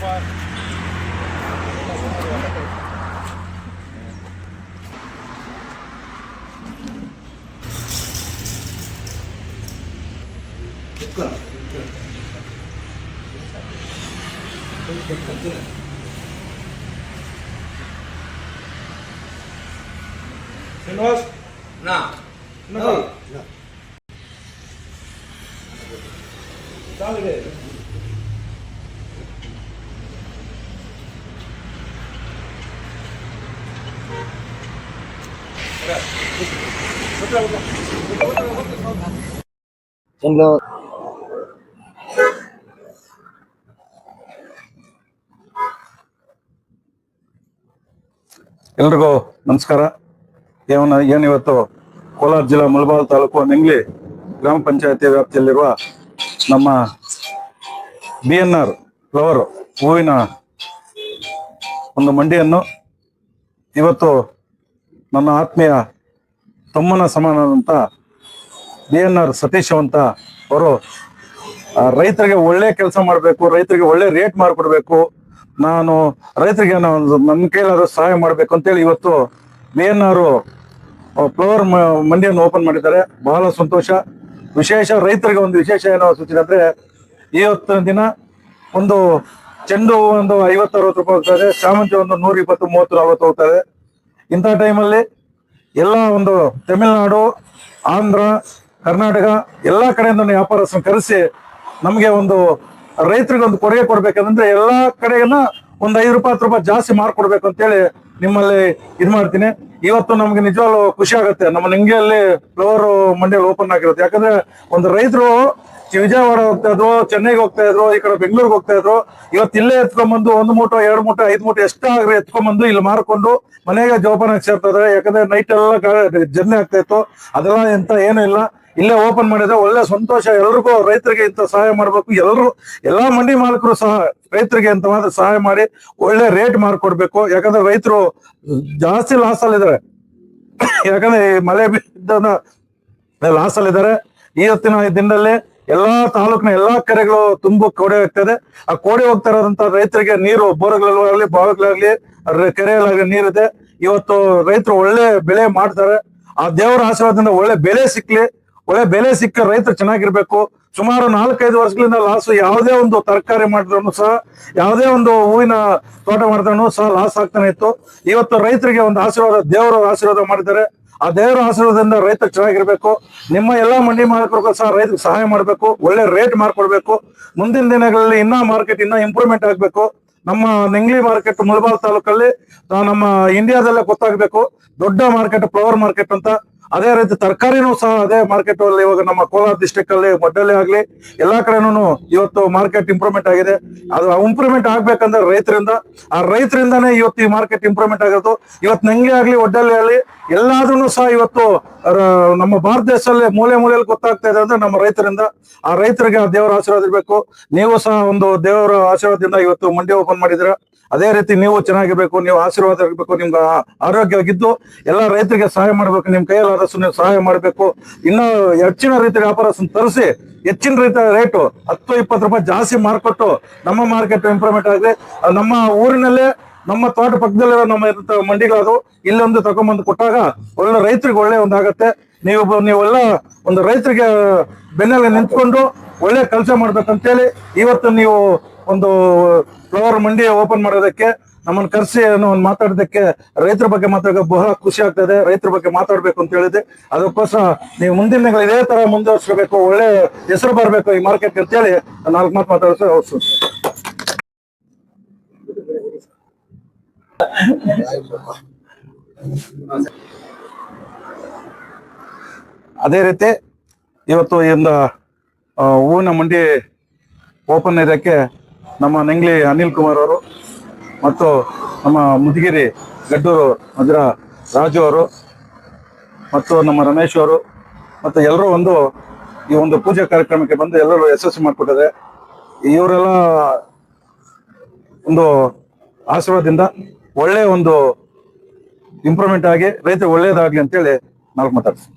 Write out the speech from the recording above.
Não, não, não. Na. Na. Na. Dale. Bengaluru ಎಲ್ರಿಗೂ ನಮಸ್ಕಾರ. ಏನ ಏನಿವತ್ತು ಕೋಲಾರ ಜಿಲ್ಲಾ ಮುಳಬಾಲ್ ತಾಲೂಕು ನೆಂಗ್ಲಿ ಗ್ರಾಮ ಪಂಚಾಯತಿ ವ್ಯಾಪ್ತಿಯಲ್ಲಿರುವ ನಮ್ಮ ಬಿ ಎನ್ ಆರ್ ಫ್ಲವರ್ ಹೂವಿನ ಒಂದು ಮಂಡಿಯನ್ನು ಇವತ್ತು ನನ್ನ ಆತ್ಮೀಯ ತಮ್ಮನ ಸಮಾನದಂತ ಬಿ ಎನ್ ಆರ್ ಸತೀಶ್ ಅಂತ ಅವರು ರೈತರಿಗೆ ಒಳ್ಳೆ ಕೆಲಸ ಮಾಡಬೇಕು, ರೈತರಿಗೆ ಒಳ್ಳೆ ರೇಟ್ ಮಾಡಿಕೊಡ್ಬೇಕು ನಾನು ರೈತರಿಗೆ ನಾನು ನನ್ನ ಕೈಲಾದ್ರು ಸಹಾಯ ಮಾಡಬೇಕು ಅಂತೇಳಿ ಇವತ್ತು ಬಿ ಎನ್ ಆರು ಫ್ಲವರ್ ಮಂಡಿಯನ್ನು ಓಪನ್ ಮಾಡಿದ್ದಾರೆ. ಬಹಳ ಸಂತೋಷ. ವಿಶೇಷ ರೈತರಿಗೆ ಒಂದು ವಿಶೇಷ ಏನೋ ಸೂಚನೆ ಅಂದರೆ, ಇವತ್ತಿನ ದಿನ ಒಂದು ಚೆಂಡು ಒಂದು ಐವತ್ತು ಅರವತ್ತು ರೂಪಾಯಿ ಇದೆ ಶಾಮಂತಿ ಒಂದು ನೂರ ಇಪ್ಪತ್ತು ಮೂವತ್ತು ನಲ್ವತ್ತು ಹೋಗ್ತದೆ ಇಂಥ ಟೈಮಲ್ಲಿ ಎಲ್ಲ ಒಂದು ತಮಿಳುನಾಡು, ಆಂಧ್ರ, ಕರ್ನಾಟಕ ಎಲ್ಲ ಕಡೆಯಿಂದ ವ್ಯಾಪಾರಸ್ಥರು ಕರೆಸಿ ನಮಗೆ ಒಂದು ರೈತರಿಗೆ ಒಂದು ಕೊಡುಗೆ ಕೊಡ್ಬೇಕಂದ್ರೆ ಎಲ್ಲ ಕಡೆಯನ್ನ ಒಂದು ಐದು ರೂಪಾಯಿ, ಹತ್ತು ರೂಪಾಯಿ ಜಾಸ್ತಿ ಮಾರ್ಕೊಡ್ಬೇಕು ಅಂತೇಳಿ ನಿಮ್ಮಲ್ಲಿ ಇದು ಮಾಡ್ತೀನಿ. ಇವತ್ತು ನಮ್ಗೆ ನಿಜವಾಗ್ಲೂ ಖುಷಿ ಆಗುತ್ತೆ. ನಮ್ಮ ನಿಂಗೆಯಲ್ಲಿ ಫ್ಲವರ್ ಮಂಡಿಯಲ್ಲಿ ಓಪನ್ ಆಗಿರುತ್ತೆ. ಯಾಕಂದ್ರೆ ಒಂದು ರೈತರು ವಿಜಯವಾಡ ಹೋಗ್ತಾ ಇದ್ರು ಚೆನ್ನೈಗೆ ಹೋಗ್ತಾ ಇದ್ರು ಈ ಕಡೆ ಬೆಂಗಳೂರಿಗೆ ಹೋಗ್ತಾ ಇದ್ರು ಇವತ್ತು ಇಲ್ಲೇ ಎತ್ಕೊಂಡ್ಬಂದು ಒಂದು ಮೂಟ, ಎರಡು ಮೂಟ, ಐದು ಮೂಟ ಎಷ್ಟಾಗ್ರೆ ಎತ್ಕೊಂಡ್ಬಂದು ಇಲ್ಲಿ ಮಾರ್ಕೊಂಡು ಮನೆಗೆ ಜೋಪಾನಾಗಿ ಸೇರ್ತಾ ಯಾಕಂದ್ರೆ ನೈಟ್ ಎಲ್ಲ ಜರ್ನಿ ಆಗ್ತಾ ಇತ್ತು ಅದೆಲ್ಲ ಎಂತ ಏನೂ ಇಲ್ಲ. ಇಲ್ಲೇ ಓಪನ್ ಮಾಡಿದ್ರೆ ಒಳ್ಳೆ ಸಂತೋಷ. ಎಲ್ರಿಗೂ ರೈತರಿಗೆ ಇಂತ ಸಹಾಯ ಮಾಡ್ಬೇಕು. ಎಲ್ಲರೂ ಎಲ್ಲಾ ಮಂಡಿ ಮಾಲೀಕರು ಸಹ ರೈತರಿಗೆ ಅಂತ ಮಾತ್ರ ಸಹಾಯ ಮಾಡಿ ಒಳ್ಳೆ ರೇಟ್ ಮಾಡ್ಕೊಡ್ಬೇಕು ಯಾಕಂದ್ರೆ ರೈತರು ಜಾಸ್ತಿ ಲಾಸ್ ಅಲ್ಲಿದ್ದಾರೆ ಯಾಕಂದ್ರೆ ಮಳೆ ಬಿದ್ದನ ಲಾಸ್ ಈ ದಿನದಲ್ಲಿ ಎಲ್ಲಾ ತಾಲೂಕಿನ ಎಲ್ಲಾ ಕೆರೆಗಳು ತುಂಬ ಕೋಡೆ ಹೋಗ್ತದೆ. ಆ ಕೋಡೆ ಹೋಗ್ತಾ ಇರೋದಂತ ರೈತರಿಗೆ ನೀರು ಬೋರ್ಗಳಾಗ್ಲಿ ಬಾವಿಗಳಾಗ್ಲಿ ಕೆರೆಗಳಾಗ್ಲಿ ನೀರಿದೆ. ಇವತ್ತು ರೈತರು ಒಳ್ಳೆ ಬೆಳೆ ಮಾಡ್ತಾರೆ. ಆ ದೇವರ ಆಶೀರ್ವಾದದಿಂದ ಒಳ್ಳೆ ಬೆಲೆ ಸಿಕ್ಲಿ, ಒಳ್ಳೆ ಬೆಲೆ ಸಿಕ್ಕ ರೈತರು ಚೆನ್ನಾಗಿರ್ಬೇಕು. ಸುಮಾರು ನಾಲ್ಕೈದು ವರ್ಷಗಳಿಂದ ಲಾಸ್, ಯಾವುದೇ ಒಂದು ತರಕಾರಿ ಮಾಡಿದ್ರು ಸಹ, ಯಾವುದೇ ಒಂದು ಹೂವಿನ ತೋಟ ಮಾಡಿದ್ರು ಸಹ ಲಾಸ್ ಆಗ್ತಾನೆ ಇತ್ತು. ಇವತ್ತು ರೈತರಿಗೆ ಒಂದು ಆಶೀರ್ವಾದ, ದೇವರ ಆಶೀರ್ವಾದ ಮಾಡಿದ್ದಾರೆ. ಆ ದೇವರ ಆಶೀರ್ವಾದದಿಂದ ರೈತ ಚೆನ್ನಾಗಿರ್ಬೇಕು. ನಿಮ್ಮ ಎಲ್ಲಾ ಮಂಡಿ ಮಾಲಕರಿಗೂ ಸಹ ರೈತರಿಗೆ ಸಹಾಯ ಮಾಡಬೇಕು. ಒಳ್ಳೆ ರೇಟ್ ಮಾಡ್ಕೊಡ್ಬೇಕು ಮುಂದಿನ ದಿನಗಳಲ್ಲಿ ಇನ್ನೂ ಮಾರ್ಕೆಟ್ ಇನ್ನೂ ಇಂಪ್ರೂವ್ಮೆಂಟ್ ಆಗಬೇಕು. ನಮ್ಮ ನೆಂಗ್ಲಿ ಮಾರ್ಕೆಟ್ ಮುಳಬಾಲ್ ತಾಲೂಕಲ್ಲಿ ನಮ್ಮ ಇಂಡಿಯಾದಲ್ಲೇ ಗೊತ್ತಾಗಬೇಕು. ದೊಡ್ಡ ಮಾರ್ಕೆಟ್ ಫ್ಲವರ್ ಮಾರ್ಕೆಟ್ ಅಂತ. ಅದೇ ರೀತಿ ತರಕಾರಿನೂ ಸಹ ಅದೇ ಮಾರ್ಕೆಟ್ ಅಲ್ಲಿ ಇವಾಗ ನಮ್ಮ ಕೋಲಾರ ಡಿಸ್ಟಿಕ್ ಅಲ್ಲಿ ಮಡ್ಡಲ್ಲಿ ಆಗ್ಲಿ ಎಲ್ಲಾ ಕಡೆನೂ ಇವತ್ತು ಮಾರ್ಕೆಟ್ ಇಂಪ್ರೂವ್ಮೆಂಟ್ ಆಗಿದೆ. ಅದು ಇಂಪ್ರೂವ್ಮೆಂಟ್ ಆಗ್ಬೇಕಂದ್ರೆ ರೈತರಿಂದ. ಆ ರೈತರಿಂದಾನೇ ಇವತ್ತು ಈ ಮಾರ್ಕೆಟ್ ಇಂಪ್ರೂವ್ಮೆಂಟ್ ಆಗಿರೋದು. ಇವತ್ತು ನಂಗೆ ಆಗ್ಲಿ ಒಡ್ಡಲ್ಲಿ ಆಗ್ಲಿ ಎಲ್ಲಾದ್ರೂ ಸಹ ಇವತ್ತು ನಮ್ಮ ಭಾರತ ದೇಶದಲ್ಲಿ ಮೂಲೆ ಮೂಲೆಯಲ್ಲಿ ಗೊತ್ತಾಗ್ತಾ ಇದೆ ಅಂದ್ರೆ ನಮ್ಮ ರೈತರಿಂದ. ಆ ರೈತರಿಗೆ ಆ ದೇವರ ಆಶೀರ್ವಾದ ಇರಬೇಕು. ನೀವು ಸಹ ಒಂದು ದೇವರ ಆಶೀರ್ವಾದದಿಂದ ಇವತ್ತು ಮಂಡಿ ಓಪನ್ ಮಾಡಿದ್ರ ಅದೇ ರೀತಿ ನೀವು ಚೆನ್ನಾಗಿರ್ಬೇಕು, ನೀವು ಆಶೀರ್ವಾದ ಇರಬೇಕು ನಿಮ್ಗೆ ಆರೋಗ್ಯವಾಗಿದ್ದು ಎಲ್ಲ ರೈತರಿಗೆ ಸಹಾಯ ಮಾಡ್ಬೇಕು. ನಿಮ್ ಕೈಯಲ್ಲಾದಷ್ಟು ನೀವು ಸಹಾಯ ಮಾಡಬೇಕು. ಇನ್ನು ಹೆಚ್ಚಿನ ರೀತಿ ವ್ಯಾಪಾರಸ್ಥನ ತರಿಸಿ, ಹೆಚ್ಚಿನ ರೀತಿಯ ರೇಟು ಹತ್ತು, ಇಪ್ಪತ್ತು ರೂಪಾಯಿ ಜಾಸ್ತಿ ಮಾರ್ಕೊಟ್ಟು ನಮ್ಮ ಮಾರ್ಕೆಟ್ ಇಂಪ್ರೂವ್ಮೆಂಟ್ ಆಗಲಿ ನಮ್ಮ ಊರಿನಲ್ಲೇ, ನಮ್ಮ ತೋಟ ಪಕ್ಕದಲ್ಲಿರೋ ನಮ್ಮ ಮಂಡಿಗಳದು, ಇಲ್ಲೊಂದು ತಗೊಂಬಂದು ಕೊಟ್ಟಾಗ ಒಳ್ಳೆ ರೈತರಿಗೆ ಒಳ್ಳೆ ಒಂದಾಗತ್ತೆ. ನೀವು ನೀವೆಲ್ಲ ಒಂದು ರೈತರಿಗೆ ಬೆನ್ನೆಲೆ ನಿಂತ್ಕೊಂಡು ಒಳ್ಳೆ ಕೆಲಸ ಮಾಡ್ಬೇಕಂತೇಳಿ ಇವತ್ತು ನೀವು ಒಂದು ಫ್ಲವರ್ ಮಂಡಿ ಓಪನ್ ಮಾಡೋದಕ್ಕೆ ನಮ್ಮನ್ನ ಕರೆಸಿ ಒಂದು ಮಾತಾಡೋದಕ್ಕೆ ರೈತರ ಬಗ್ಗೆ ಮಾತಾಡೋಕೆ ಬಹಳ ಖುಷಿ ಆಗ್ತದೆ. ರೈತರ ಬಗ್ಗೆ ಮಾತಾಡ್ಬೇಕು ಅಂತ ಹೇಳಿದೆ. ಅದಕ್ಕೋಸ್ಕರ ನೀವು ಮುಂದಿನ ದಿನಗಳು ಇದೇ ತರ ಮುಂದುವರ್ಸ್ಕೋಬೇಕು, ಒಳ್ಳೆ ಹೆಸರು ಬರಬೇಕು ಈ ಮಾರ್ಕೆಟ್ ಅಂತೇಳಿ ನಾಲ್ಕು ಮಾತು ಮಾತಾಡಿಸೋ ಅವಶ್ಯ ಅದೇ ರೀತಿ ಇವತ್ತು ಇಂದ ಹೂವಿನ ಮಂಡಿ ಓಪನ್ ಇದಕ್ಕೆ ನಮ್ಮ ನೆಂಗ್ಲಿ ಅನಿಲ್ ಕುಮಾರ್ ಅವರು ಮತ್ತು ನಮ್ಮ ಮುದಿಗಿರಿ ಗಡ್ಡೂರು ಅದರ ರಾಜು ಅವರು ಮತ್ತು ನಮ್ಮ ರಮೇಶ್ ಅವರು ಮತ್ತು ಎಲ್ಲರೂ ಒಂದು ಈ ಒಂದು ಪೂಜೆ ಕಾರ್ಯಕ್ರಮಕ್ಕೆ ಬಂದು ಎಲ್ಲರೂ ಯಶಸ್ವಿ ಮಾಡಿಕೊಟ್ಟಿದೆ ಇವರೆಲ್ಲ ಒಂದು ಆಶೀರ್ವಾದದಿಂದ ಒಳ್ಳೆ ಒಂದು ಇಂಪ್ರೂವ್ಮೆಂಟ್ ಆಗಿ ರೈತರು ಒಳ್ಳೆಯದಾಗಲಿ ಅಂತೇಳಿ ನಾಲ್ಕು ಮಾತಾಡ್ತೀನಿ.